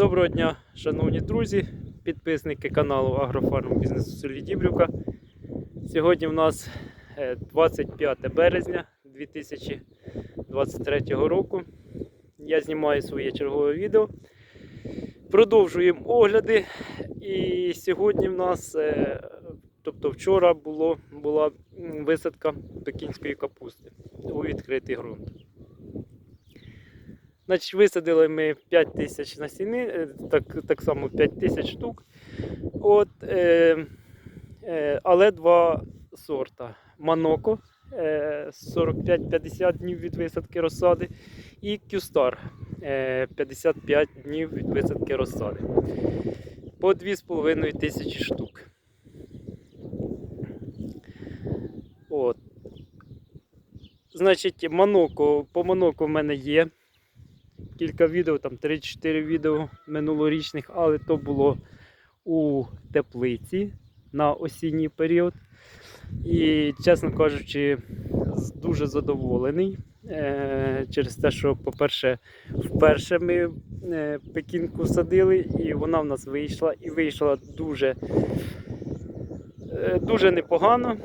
Доброго дня, шановні друзі, підписники каналу Агрофарм Бізнесу селі Дібрівка. Сьогодні в нас е, 25 березня 2023 року. Я знімаю своє чергове відео. Продовжуємо огляди. І сьогодні в нас, е, тобто вчора було, була висадка пекінської капусти у відкритий ґрунт. Значить, висадили ми 5 тисяч насіни, е, так, так само 5 тисяч штук. От, е, е, але два сорта. Маноко е, 45-50 днів від висадки розсади і Кюстар е, 55 днів від висадки розсади. По 2,5 тисячі штук. От. Значить, Маноко, по Маноко в мене є кілька відео, там 3-4 відео минулорічних, але то було у теплиці на осінній період. І, чесно кажучи, дуже задоволений. Е, через те, що, по-перше, вперше ми е, пекінку садили, і вона в нас вийшла, і вийшла дуже, е, дуже непогано.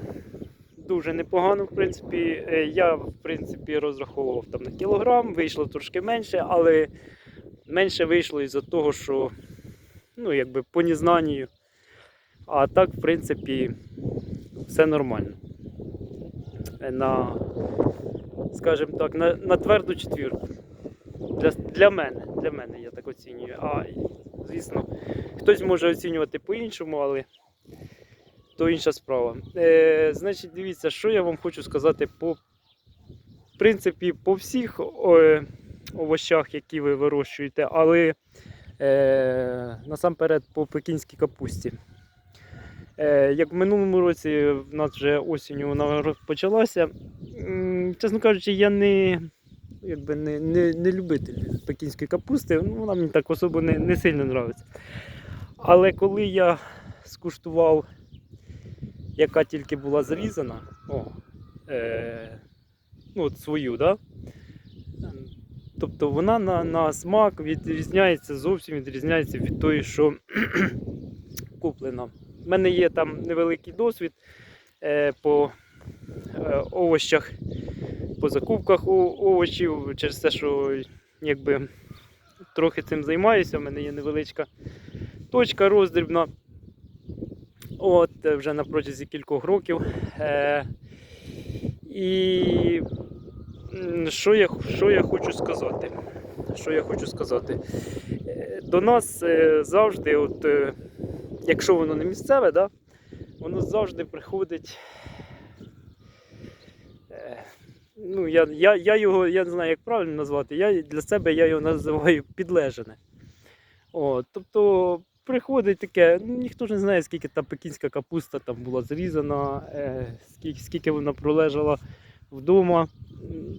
Дуже непогано, в принципі. Е, Я, в принципі, розраховував там на кілограм, вийшло трошки менше, але менше вийшло із-за того, що ну, якби по незнанню. А так, в принципі, все нормально. Е, На, скажімо так, на, на тверду четвірку. Для, для мене, для мене я так оцінюю. А звісно, хтось може оцінювати по-іншому, але то інша справа. Е, значить, дивіться, що я вам хочу сказати по в принципі, по всіх о, овощах, які ви вирощуєте, але е, насамперед по пекінській капусті. Е, як в минулому році в нас вже осінню вона розпочалася. М, Чесно кажучи, я не, якби не, не, не любитель пекінської капусти, ну, вона мені так особо не, не сильно подобається. Але коли я скуштував яка тільки була зрізана, о, е, ну, от свою, да? тобто вона на, на смак відрізняється, зовсім відрізняється від тої, що куплена. У мене є там невеликий досвід е, по е, овощах, по закупках овочів, через те, що якби трохи цим займаюся, у мене є невеличка точка роздрібна. От е, вже на протязі кількох років. Е, і що я, що я хочу сказати? Що я хочу сказати? Е, До нас е, завжди, от, якщо воно не місцеве, да, воно завжди приходить. Ну, я, я, я його я не знаю, як правильно назвати. Я, для себе я його називаю підлежене. От, тобто приходить таке, ну ніхто ж не знає, скільки та пекінська капуста там була зрізана, е, скільки, скільки вона пролежала вдома,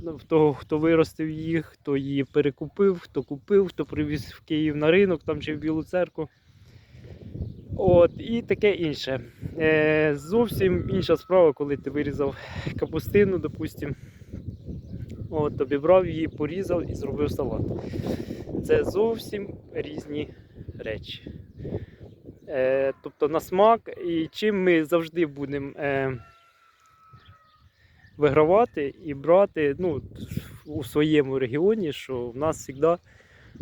в того, хто виростив їх, хто її перекупив, хто купив, хто привіз в Київ на ринок там чи в Білу церкву. От, і таке інше. Е, зовсім інша справа, коли ти вирізав капустину, допустим, от, обібрав її, порізав і зробив салат. Це зовсім різні речі. Е, тобто на смак, і чим ми завжди будемо е, вигравати і брати ну, у своєму регіоні, що в нас завжди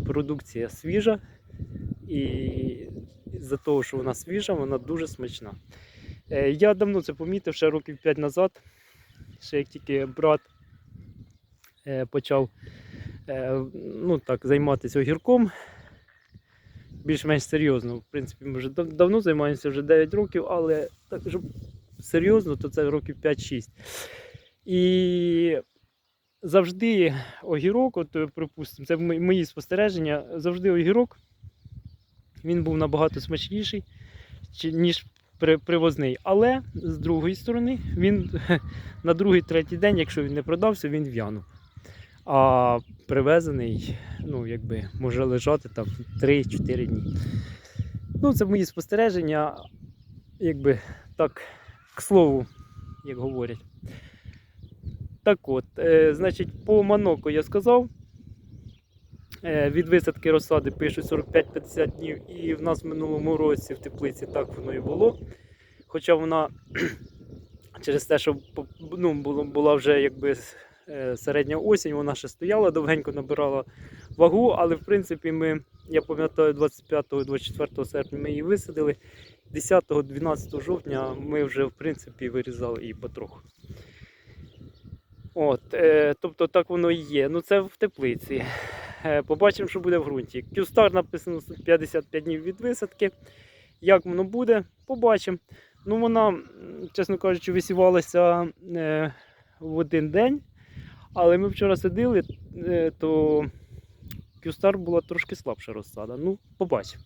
продукція свіжа, і за того, що вона свіжа, вона дуже смачна. Е, я давно це помітив ще років 5 назад, ще як тільки брат е, почав е, ну, так, займатися огірком більш-менш серйозно. В принципі, ми вже давно займаємося вже 9 років, але так, щоб серйозно, то це років 5-6. І завжди огірок, от, припустимо, це мої спостереження, завжди огірок він був набагато смачніший, ніж привозний. Але з другої сторони, він на другий-третій день, якщо він не продався, він в'янув. А привезений, ну, якби, може лежати там 3-4 дні. Ну, це мої спостереження, якби так, к слову, як говорять. Так от, е, значить, по Маноко я сказав. Е, Від висадки розсади пишуть 45-50 днів, і в нас в минулому році в теплиці так воно і було. Хоча вона через те, що ну, була вже якби середня осінь, вона ще стояла, довгенько набирала вагу, але в принципі ми, я пам'ятаю, 25-24 серпня ми її висадили. 10-12 жовтня ми вже в принципі вирізали її потроху. От, е, тобто так воно і є. Ну це в теплиці. Е, побачимо, що буде в ґрунті. Кюстар написано 55 днів від висадки. Як воно буде, побачимо. Ну, вона, чесно кажучи, висівалася е, в один день. Але ми вчора сиділи, е, то Кюстар була трошки слабша розсада. Ну, побачимо.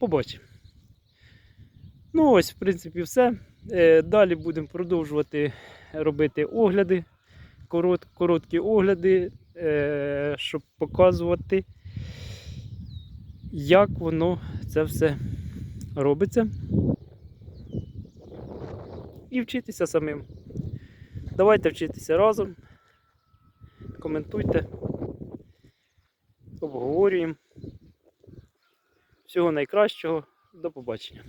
Побачимо. Ну, ось, в принципі, все. Е, Далі будемо продовжувати робити огляди, корот, короткі огляди, е, щоб показувати, як воно це все робиться. І вчитися самим. Давайте вчитися разом. Коментуйте, обговорюємо. Всього найкращого. До побачення.